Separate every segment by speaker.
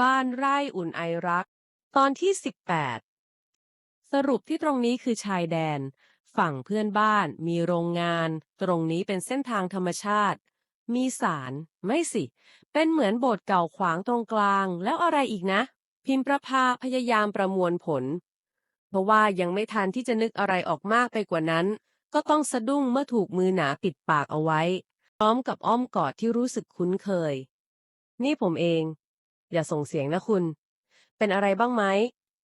Speaker 1: บ้านไร่อุ่นไอรัก ตอนที่ 18 สรุปที่ตรงนี้คือชายแดน ฝั่งเพื่อนบ้านมีโรงงาน ตรงนี้เป็นเส้นทางธรรมชาติ มีศาลไม่สิ เป็นเหมือนโบสถ์เก่าขวางตรงกลาง แล้วอะไรอีกนะ พิมพ์ประภาพยายามประมวลผล เพราะว่ายังไม่ทันที่จะนึกอะไรออกมากไปกว่านั้น ก็ต้องสะดุ้งเมื่อถูกมือหนาปิดปากเอาไว้ พร้อมกับอ้อมกอดที่รู้สึกคุ้นเคย นี่ผมเอง อย่าส่งเสียงนะคุณ เป็นอะไรบ้างไหม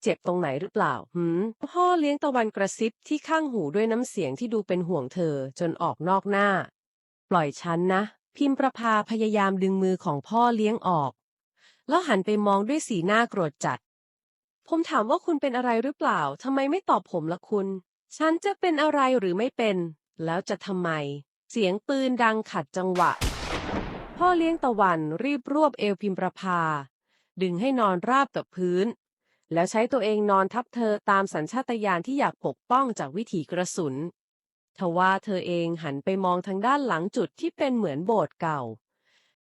Speaker 1: เจ็บตรงไหนหรือเปล่า หืม พ่อเลี้ยงตะวันกระซิบที่ข้างหูด้วยน้ำเสียงที่ดูเป็นห่วงเธอจนออกนอกหน้า ปล่อยฉันนะ พิมพ์ประภาพยายามดึงมือของพ่อเลี้ยงออก แล้วหันไปมองด้วยสีหน้าโกรธจัด ผมถามว่าคุณเป็นอะไรหรือเปล่า ทำไมไม่ตอบผมละคุณ ฉันจะเป็นอะไรหรือไม่เป็น แล้วจะทำไม เสียงปืนดังขัดจังหวะ พ่อเลี้ยงตะวันรีบรวบเอวพิมประภา ดึงให้นอนราบกับพื้น แล้วใช้ตัวเองนอนทับเธอตามสัญชาตญาณที่อยากปกป้องจากวิถีกระสุน ทว่าเธอเองหันไปมองทางด้านหลังจุดที่เป็นเหมือนโบสถ์เก่า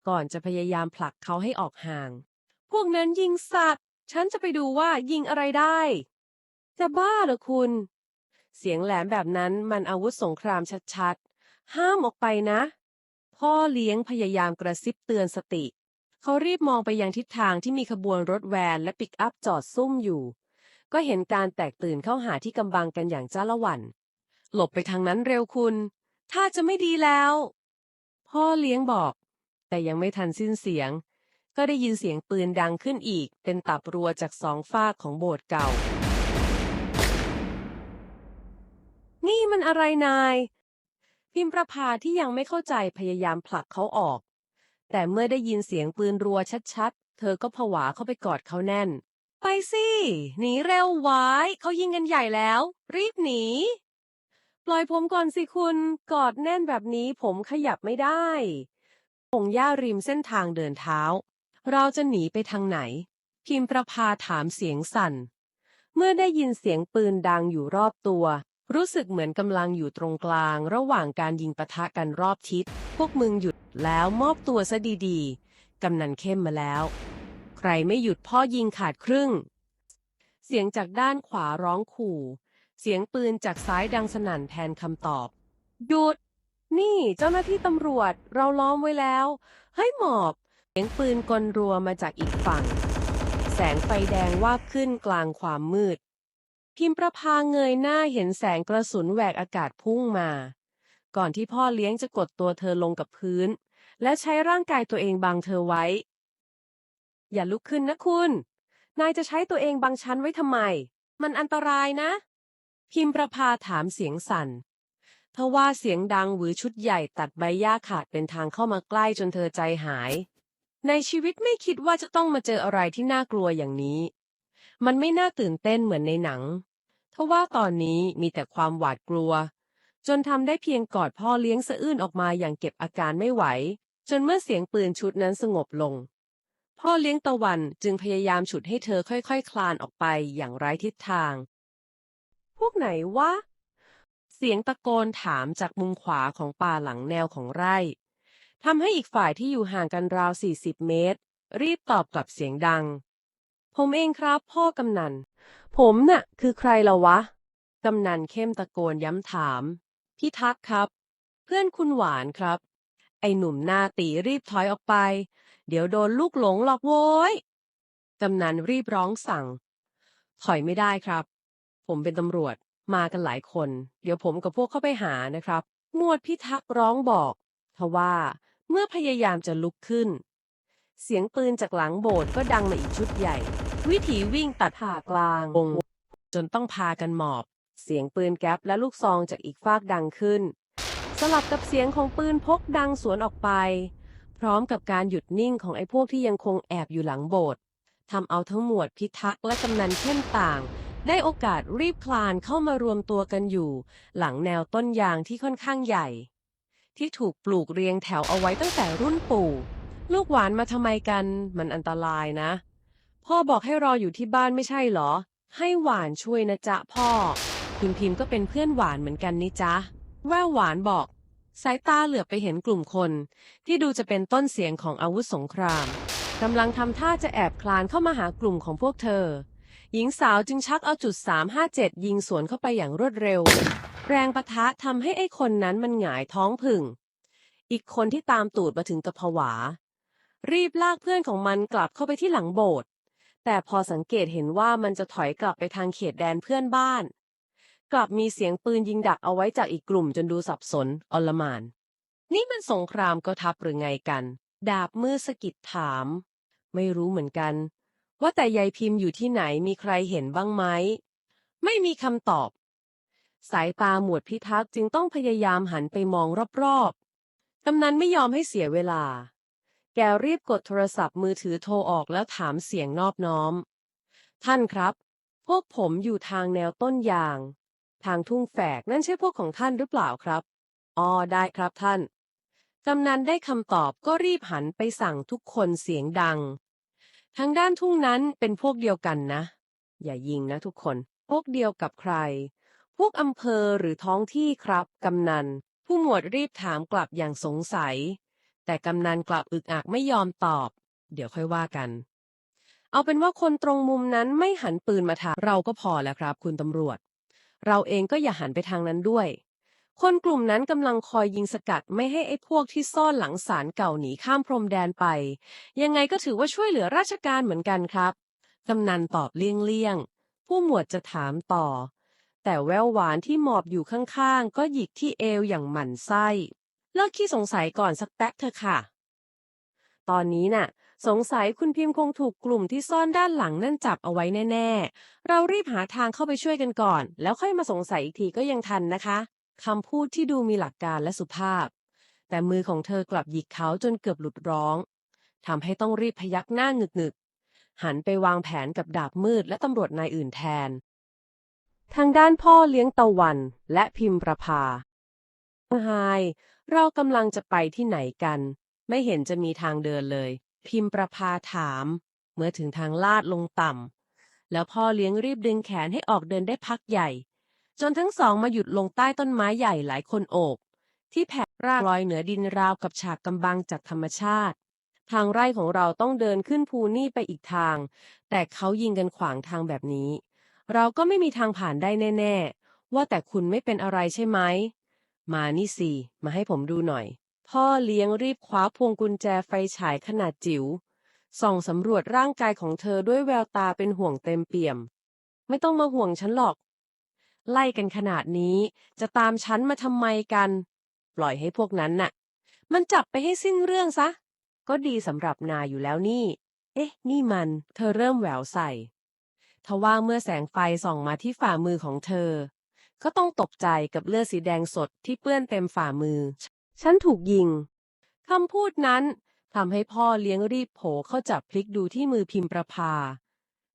Speaker 1: ก่อนจะพยายามผลักเขาให้ออกห่าง พวกนั้นยิงสัตว์ ฉันจะไปดูว่ายิงอะไรได้ จะบ้าเหรอคุณ เสียงแหลมแบบนั้นมันอาวุธสงครามชัดๆ ห้ามออกไปนะ พ่อเลี้ยงพยายามกระซิบเตือนสติ เขารีบมองไปยังทิศทางที่มีขบวนรถแวนและปิกอัพจอดซุ่มอยู่ ก็เห็นการแตกตื่นเข้าหาที่กำบังกันอย่างจ้าละวัน หลบไปทางนั้นเร็วคุณ ถ้าจะไม่ดีแล้ว พ่อเลี้ยงบอก แต่ยังไม่ทันสิ้นเสียง ก็ได้ยินเสียงปืนดังขึ้นอีก เป็นตับรัวจากสองฝากของโบสถ์เก่า นี่มันอะไรนาย พิมประภาที่ยังไม่เข้าใจพยายามผลักเขาออก แต่เมื่อได้ยินเสียงปืนรัวชัดๆ เธอก็ผวาเข้าไปกอดเขาแน่น ไปสิหนีเร็วไว้เขายิงกันใหญ่แล้ว รีบหนี ปล่อยผมก่อนสิคุณ กอดแน่นแบบนี้ผมขยับไม่ได้พงหญ้าริมเส้นทางเดินเท้า เราจะหนีไปทางไหน พิมประภาถามเสียงสั่น เมื่อได้ยินเสียงปืนดังอยู่รอบตัว รู้สึกเหมือนกำลังอยู่ตรงกลางระหว่างการยิงปะทะกันรอบทิศ พวกมึงหยุดแล้วมอบตัวซะดีๆ กำนันเข้มมาแล้ว ใครไม่หยุดพ่อยิงขาดครึ่ง เสียงจากด้านขวาร้องขู่ เสียงปืนจากซ้ายดังสนั่นแทนคำตอบ หยุด นี่เจ้าหน้าที่ตำรวจเราล้อมไว้แล้ว เฮ้ยหมอบ เสียงปืนกลรัวมาจากอีกฝั่ง แสงไฟแดงวาบขึ้นกลางความมืด พิมประพาเงยหน้าเห็นแสงกระสุนแหวกอากาศพุ่งมา ก่อนที่พ่อเลี้ยงจะกดตัวเธอลงกับพื้น และใช้ร่างกายตัวเองบังเธอไว้ อย่าลุกขึ้นนะคุณ นายจะใช้ตัวเองบังฉันไว้ทำไม มันอันตรายนะ พิมประพาถามเสียงสั่นทว่าเสียงดังหวือชุดใหญ่ตัดใบหญ้าขาดเป็นทางเข้ามาใกล้จนเธอใจหาย ในชีวิตไม่คิดว่าจะต้องมาเจออะไรที่น่ากลัวอย่างนี้ มันไม่น่าตื่นเต้นเหมือนในหนัง ทว่าตอนนี้มีแต่ความหวาดกลัว จนทำได้เพียงกอดพ่อเลี้ยงสะอื้นออกมาอย่างเก็บอาการไม่ไหว จนเมื่อเสียงปืนชุดนั้นสงบลง พ่อเลี้ยงตะวันจึงพยายามฉุดให้เธอค่อยๆคคลานออกไปอย่างไร้ทิศทาง พวกไหนวะ เสียงตะโกนถามจากมุมขวาของป่าหลังแนวของไร่ทำให้อีกฝ่ายที่อยู่ห่างกันราว 40 เมตร รีบตอบกลับเสียงดัง ผมเองครับ พ่อกำนัน ผมน่ะ คือใครละวะ กำนันเข้มตะโกนย้ำถาม พี่ทักครับ เพื่อนคุณหวานครับ ไอหนุ่มหน้าตีรีบถอยออกไป เดี๋ยวโดนลูกหลงหรอกโว้ย กำนันรีบร้องสั่ง ถอยไม่ได้ครับ ผมเป็นตำรวจ มากันหลายคน เดี๋ยวผมกับพวกเข้าไปหานะครับหมวดพิทักษ์ร้องบอกทว่าเมื่อพยายามจะลุกขึ้น เสียงปืนจากหลังโบสถ์ก็ดังมาอีกชุดใหญ่ วิถีวิ่งตัดผ่ากลางวงจนต้องพากันหมอบ เสียงปืนแก๊ปและลูกซองจากอีกฟากดังขึ้น สลับกับเสียงของปืนพกดังสวนออกไป พร้อมกับการหยุดนิ่งของไอ้พวกที่ยังคงแอบอยู่หลังโบสถ์ทำเอาทั้งหมวดพิทักษ์และกำนันเข้มต่าง ได้โอกาสรีบคลานเข้ามารวมตัวกันอยู่ หลังแนวต้นยางที่ค่อนข้างใหญ่ ที่ถูกปลูกเรียงแถวเอาไว้ตั้งแต่รุ่นปู่ ลูกหวานมาทำไมกัน มันอันตรายนะ พ่อบอกให้รออยู่ที่บ้านไม่ใช่เหรอ ให้หวานช่วยนะจ๊ะพ่อคุณพิมพ์ก็เป็นเพื่อนหวานเหมือนกันนี่จ๊ะ แววหวานบอก สายตาเหลือบไปเห็นกลุ่มคน ที่ดูจะเป็นต้นเสียงของอาวุธสงครามกำลังทำท่าจะแอบคลานเข้ามาหากลุ่มของพวกเธอ หญิงสาวจึงชักเอาจุด357 ยิงสวนเข้าไปอย่างรวดเร็ว แรงปะทะทำให้ไอ้คนนั้นมันหงายท้องผึ่ง อีกคนที่ตามตูดมาถึงกับผวา รีบลากเพื่อนของมันกลับเข้าไปที่หลังโบสถ์ แต่พอสังเกตเห็นว่ามันจะถอยกลับไปทางเขตแดนเพื่อนบ้าน กลับมีเสียงปืนยิงดักเอาไว้จากอีกกลุ่มจนดูสับสนอลหมาน นี่มันสงครามก็ทัพหรือไงกัน ดาบมือสะกิดถาม ไม่รู้เหมือนกัน ว่าแต่ยายพิมพ์อยู่ที่ไหนมีใครเห็นบ้างไหม ไม่มีคำตอบ สายตาหมวดพิทักษ์จึงต้องพยายามหันไปมองรอบๆกำนันไม่ยอมให้เสียเวลา แกรีบกดโทรศัพท์มือถือโทรออกแล้วถามเสียงนอบน้อม ท่านครับ พวกผมอยู่ทางแนวต้นยาง ทางทุ่งแฝกนั่นใช่พวกของท่านหรือเปล่าครับอ๋อได้ครับท่าน กำนันได้คำตอบก็รีบหันไปสั่งทุกคนเสียงดัง ทางด้านทุ่งนั้นเป็นพวกเดียวกันนะ อย่ายิงนะทุกคน พวกเดียวกับใคร พวกอำเภอหรือท้องที่ครับ กำนัน ผู้หมวดรีบถามกลับอย่างสงสัย แต่กำนันกลับอึกอักไม่ยอมตอบ เดี๋ยวค่อยว่ากัน เอาเป็นว่าคนตรงมุมนั้นไม่หันปืนมาทางเราก็พอแล้วครับ คุณตำรวจ เราเองก็อย่าหันไปทางนั้นด้วย คนกลุ่มนั้นกำลังคอยยิงสกัดไม่ให้ไอ้พวกที่ซ่อนหลังศาลเก่าหนีข้ามพรมแดนไป ยังไงก็ถือว่าช่วยเหลือราชการเหมือนกันครับกำนันตอบเลี่ยงๆผู้หมวดจะถามต่อ แต่แววหวานที่หมอบอยู่ข้างๆ ก็หยิกที่เอวอย่างหมั่นไส้ เลิกขี้สงสัยก่อนสักแป๊บเถอะค่ะ ตอนนี้น่ะ สงสัยคุณพิมพ์คงถูกกลุ่มที่ซ่อนด้านหลังนั่นจับเอาไว้แน่ ๆ เรารีบหาทางเข้าไปช่วยกันก่อน แล้วค่อยมาสงสัยอีกทีก็ยังทันนะคะคำพูดที่ดูมีหลักการและสุภาพ แต่มือของเธอกลับหยิกเขาจนเกือบหลุดร้องทำให้ต้องรีบพยักหน้าหงึกๆหันไปวางแผนกับดาบมืดและตำรวจนายอื่นแทน ทางด้านพ่อเลี้ยงตะวันและพิมประภา ไฮเรากำลังจะไปที่ไหนกัน ไม่เห็นจะมีทางเดินเลย พิมประภาถาม เมื่อถึงทางลาดลงต่ำ แล้วพ่อเลี้ยงรีบดึงแขนให้ออกเดินได้พักใหญ่ จนทั้งสองมาหยุดลงใต้ต้นไม้ใหญ่หลายคนโอบ ที่แผ่รากลอยเหนือดินราวกับฉากกำบังจากธรรมชาติ ทางไร่ของเราต้องเดินขึ้นภูนี่ไปอีกทาง แต่เขายิงกันขวางทางแบบนี้ เราก็ไม่มีทางผ่านได้แน่ ๆ ว่าแต่คุณไม่เป็นอะไรใช่ไหม มานี่สิ มาให้ผมดูหน่อย พ่อเลี้ยงรีบคว้าพวงกุญแจไฟฉายขนาดจิ๋ว ส่องสำรวจร่างกายของเธอด้วยแววตาเป็นห่วงเต็มเปี่ยม ไม่ต้องมาห่วงฉันหรอก ไล่กันขนาดนี้ จะตามฉันมาทำไมกัน ปล่อยให้พวกนั้นน่ะ มันจับไปให้สิ้นเรื่องซะ ก็ดีสำหรับนายอยู่แล้วนี่ เอ๊ะ นี่มัน เธอเริ่มแหววใส่ทว่าเมื่อแสงไฟส่องมาที่ฝ่ามือของเธอ ก็ต้องตกใจกับเลือดสีแดงสดที่เปื้อนเต็มฝ่ามือ ฉันถูกยิง คำพูดนั้นทำให้พ่อเลี้ยงรีบโผเข้าจับพลิกดูที่มือพิมพ์ประภา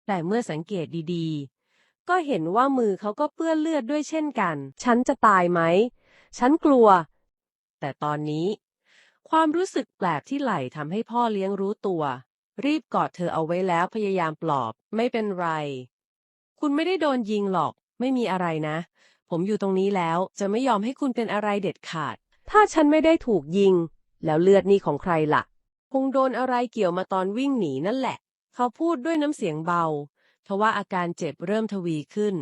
Speaker 1: แต่เมื่อสังเกตดีๆ ก็เห็นว่ามือเขาก็เปื้อนเลือดด้วยเช่นกัน ฉันจะตายไหม ฉันกลัว แต่ตอนนี้ ความรู้สึกแปลกที่ไหลทำให้พ่อเลี้ยงรู้ตัว รีบกอดเธอเอาไว้แล้วพยายามปลอบ ไม่เป็นไร คุณไม่ได้โดนยิงหรอก ไม่มีอะไรนะ ผมอยู่ตรงนี้แล้ว จะไม่ยอมให้คุณเป็นอะไรเด็ดขาด ถ้าฉันไม่ได้ถูกยิง แล้วเลือดนี่ของใครล่ะ คงโดนอะไรเกี่ยวมาตอนวิ่งหนีนั่นแหละ เขาพูดด้วยน้ำเสียงเบา ทว่าอาการเจ็บเริ่มทวีขึ้น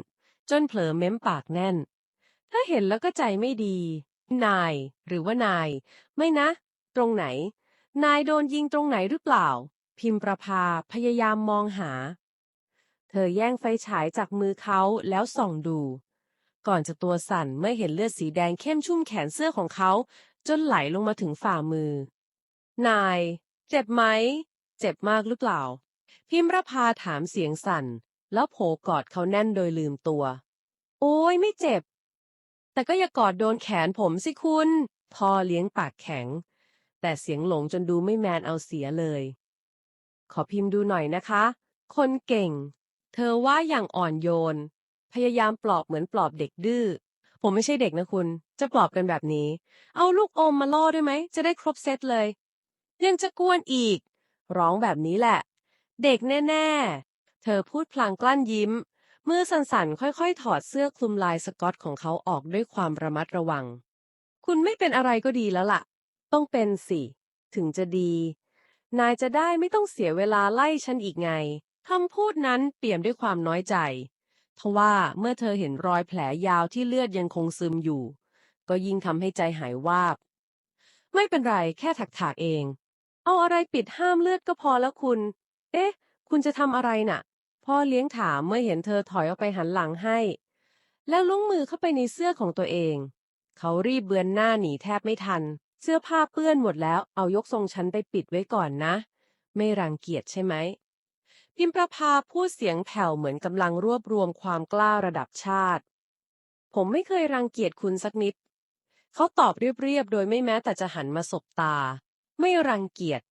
Speaker 1: จนเผลอเม้มปากแน่น ถ้าเห็นแล้วก็ใจไม่ดี นาย หรือว่านาย ไม่นะ ตรงไหน นายโดนยิงตรงไหนหรือเปล่า พิมประภาพยายามมองหา เธอแย่งไฟฉายจากมือเขาแล้วส่องดู ก่อนจะตัวสั่นเมื่อเห็นเลือดสีแดงเข้มชุ่มแขนเสื้อของเขา จนไหลลงมาถึงฝ่ามือ นาย เจ็บไหม เจ็บมากหรือเปล่า พิมรภาถามเสียงสั่น แล้วโผกอดเขาแน่นโดยลืมตัว โอ้ยไม่เจ็บ แต่ก็อย่ากอดโดนแขนผมสิคุณพ่อเลี้ยงปากแข็ง แต่เสียงหลงจนดูไม่แมนเอาเสียเลย ขอพิมพ์ดูหน่อยนะคะ คนเก่ง เธอว่าอย่างอ่อนโยน พยายามปลอบเหมือนปลอบเด็กดื้อ ผมไม่ใช่เด็กนะคุณ จะปลอบกันแบบนี้ เอาลูกอมมาล่อด้วยไหม จะได้ครบเซตเลย ยังจะกวนอีก ร้องแบบนี้แหละ เด็กแน่ ๆ เธอพูดพลางกลั้นยิ้ม มือสั่นๆ ค่อยๆ ถอดเสื้อคลุมลายสกอตของเขาออกด้วยความระมัดระวัง คุณไม่เป็นอะไรก็ดีแล้วล่ะ ต้องเป็นสิ ถึงจะดี นายจะได้ไม่ต้องเสียเวลาไล่ฉันอีกไงคำพูดนั้นเปี่ยมด้วยความน้อยใจ ทว่าเมื่อเธอเห็นรอยแผลยาวที่เลือดยังคงซึมอยู่ ก็ยิ่งทำให้ใจหายวาบ ไม่เป็นไรแค่ถักถากๆเอง เอาอะไรปิดห้ามเลือดก็พอแล้วคุณ เอ๊ะ คุณจะทำอะไรน่ะ พ่อเลี้ยงถามเมื่อเห็นเธอถอยออกไปหันหลังให้ แล้วลุงมือเข้าไปในเสื้อของตัวเอง เขารีบเบือนหน้าหนีแทบไม่ทัน เสื้อผ้าเปื้อนหมดแล้ว เอายกทรงฉันไปปิดไว้ก่อนนะ ไม่รังเกียจใช่ไหม พิมประภาพูดเสียงแผ่วเหมือนกำลังรวบรวมความกล้าระดับชาติ ผมไม่เคยรังเกียจคุณสักนิด เขาตอบเรียบๆ โดยไม่แม้แต่จะหันมาสบตา ไม่รังเกียจ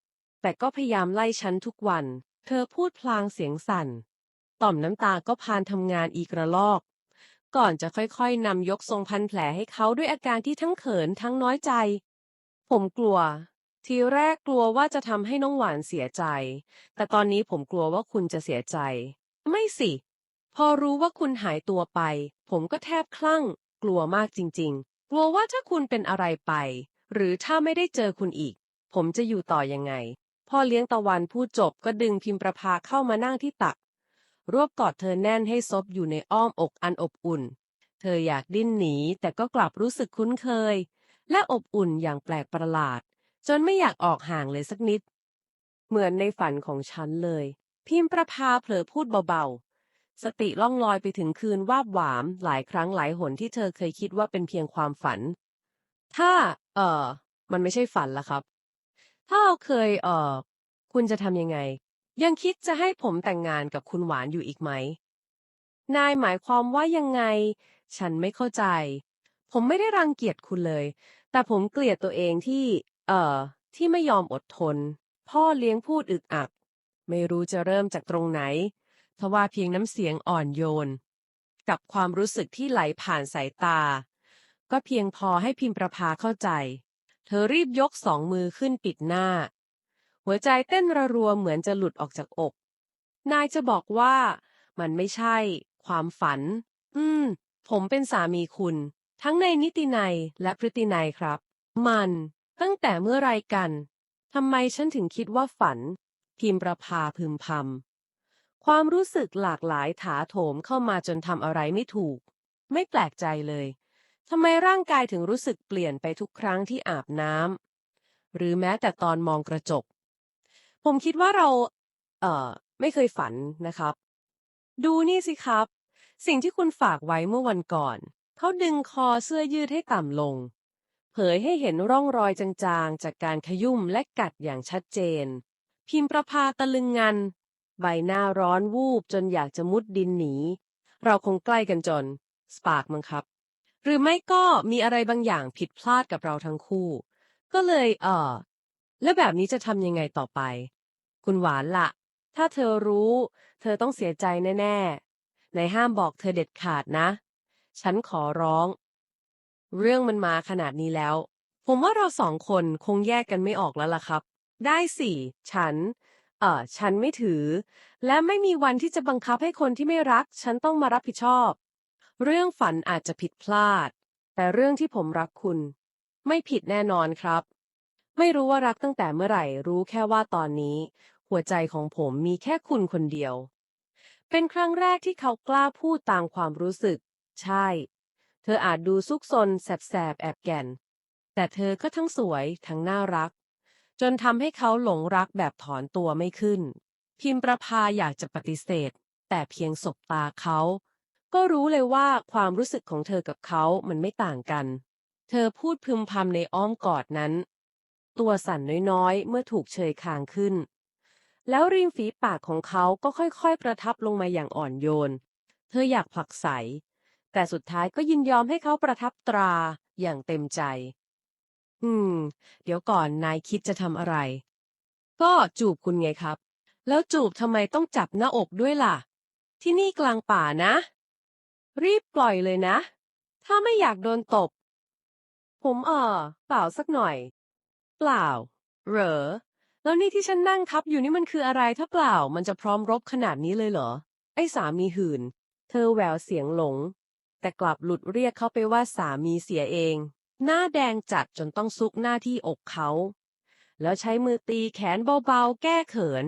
Speaker 1: แต่ก็พยายามไล่ฉันทุกวัน เธอพูดพลางเสียงสั่น ต่อมน้ำตาก็พานทำงานอีกระลอก ก่อนจะค่อยๆนำยกทรงพันแผลให้เขาด้วยอาการที่ทั้งเขินทั้งน้อยใจ ผมกลัว ทีแรกกลัวว่าจะทำให้น้องหวานเสียใจ แต่ตอนนี้ผมกลัวว่าคุณจะเสียใจ ไม่สิ พอรู้ว่าคุณหายตัวไป ผมก็แทบคลั่ง กลัวมากจริง ๆ กลัวว่าถ้าคุณเป็นอะไรไป หรือถ้าไม่ได้เจอคุณอีก ผมจะอยู่ต่อยังไง พ่อเลี้ยงตะวันพูดจบก็ดึงพิมประภาเข้ามานั่งที่ตัก รวบกอดเธอแน่นให้ซบอยู่ในอ้อมอกอันอบอุ่น เธออยากดิ้นหนีแต่ก็กลับรู้สึกคุ้นเคย และอบอุ่นอย่างแปลกประหลาด จนไม่อยากออกห่างเลยสักนิด เหมือนในฝันของฉันเลย พิมประภาเผลอพูดเบาๆ สติล่องลอยไปถึงคืนวาบหวาม หลายครั้งหลายหนที่เธอเคยคิดว่าเป็นเพียงความฝัน ถ้า เออมันไม่ใช่ฝันละครับ ถ้าเราเคย เออคุณจะทำยังไง ยังคิดจะให้ผมแต่งงานกับคุณหวานอยู่อีกไหม นายหมายความว่ายังไง ฉันไม่เข้าใจ ผมไม่ได้รังเกียจคุณเลย แต่ผมเกลียดตัวเองที่ เอ่อ ที่ไม่ยอมอดทน พ่อเลี้ยงพูดอึกอัก ไม่รู้จะเริ่มจากตรงไหน ทว่าเพียงน้ำเสียงอ่อนโยน กับความรู้สึกที่ไหลผ่านสายตา ก็เพียงพอให้พิมประภาเข้าใจ เธอรีบยกสองมือขึ้นปิดหน้า หัวใจเต้นระรัวเหมือนจะหลุดออกจากอก นายจะบอกว่ามันไม่ใช่ ความฝัน อืม ผมเป็นสามีคุณ ทั้งในนิตินัยและพฤตินัยครับ มัน ตั้งแต่เมื่อไรกัน ทำไมฉันถึงคิดว่าฝัน พิมประภาพึมพำ ความรู้สึกหลากหลายถาโถมเข้ามาจนทำอะไรไม่ถูก ไม่แปลกใจเลย ทำไมร่างกายถึงรู้สึกเปลี่ยนไปทุกครั้งที่อาบน้ำ หรือแม้แต่ตอนมองกระจก ผมคิดว่าเรา เอ่อ ไม่เคยฝันนะครับ ดูนี่สิครับ สิ่งที่คุณฝากไว้เมื่อวันก่อน เขาดึงคอเสื้อยืดให้ต่ำลง เผยให้เห็นร่องรอยจางๆ จากการขยุ่มและกัดอย่างชัดเจน พิมประภาตะลึงงัน ใบหน้าร้อนวูบจนอยากจะมุดดินหนี เราคงใกล้กันจน สปาร์กมั้งครับ หรือไม่ก็มีอะไรบางอย่างผิดพลาดกับเราทั้งคู่ ก็เลยเออแล้วแบบนี้จะทำยังไงต่อไป คุณหวานละถ้าเธอรู้ เธอต้องเสียใจแน่ๆ ในห้ามบอกเธอเด็ดขาดนะ ฉันขอร้อง เรื่องมันมาขนาดนี้แล้ว ผมว่าเราสองคนคงแยกกันไม่ออกแล้วล่ะครับ ได้สิ ฉัน เอ่อฉันไม่ถือ และไม่มีวันที่จะบังคับให้คนที่ไม่รัก ฉันต้องมารับผิดชอบ เรื่องฝันอาจจะผิดพลาด แต่เรื่องที่ผมรักคุณ ไม่ผิดแน่นอนครับ ไม่รู้ว่ารักตั้งแต่เมื่อไหร่ รู้แค่ว่าตอนนี้ หัวใจของผมมีแค่คุณคนเดียว เป็นครั้งแรกที่เขากล้าพูดตามความรู้สึก ใช่ เธออาจดูซุกซนแสบๆแอบแก่น แต่เธอก็ทั้งสวยทั้งน่ารัก จนทำให้เขาหลงรักแบบถอนตัวไม่ขึ้น พิมประภาอยากจะปฏิเสธ แต่เพียงสบตาเขา ก็รู้เลยว่าความรู้สึกของเธอกับเขามันไม่ต่างกัน เธอพูดพึมพำในอ้อมกอดนั้น ตัวสั่นน้อยๆ เมื่อถูกเชยคางขึ้น แล้วริมฝีปากของเขาก็ค่อยๆ ประทับลงมาอย่างอ่อนโยน เธออยากผลักใส แต่สุดท้ายก็ยินยอมให้เขาประทับตราอย่างเต็มใจ อืม เดี๋ยวก่อนนายคิดจะทำอะไร ก็จูบคุณไงครับ แล้วจูบทำไมต้องจับหน้าอกด้วยล่ะ ที่นี่กลางป่านะ รีบปล่อยเลยนะ ถ้าไม่อยากโดนตบ ผมเออเปล่าสักหน่อย เปล่า เหรอ แล้วนี่ที่ฉันนั่งทับอยู่นี่มันคืออะไรถ้าเปล่ามันจะพร้อมรบขนาดนี้เลยเหรอ ไอ้สามีหื่นเธอแววเสียงหลง แต่กลับหลุดเรียกเขาไปว่าสามีเสียเอง หน้าแดงจัดจนต้องซุกหน้าที่อกเขา แล้วใช้มือตีแขนเบาๆ แก้เขิน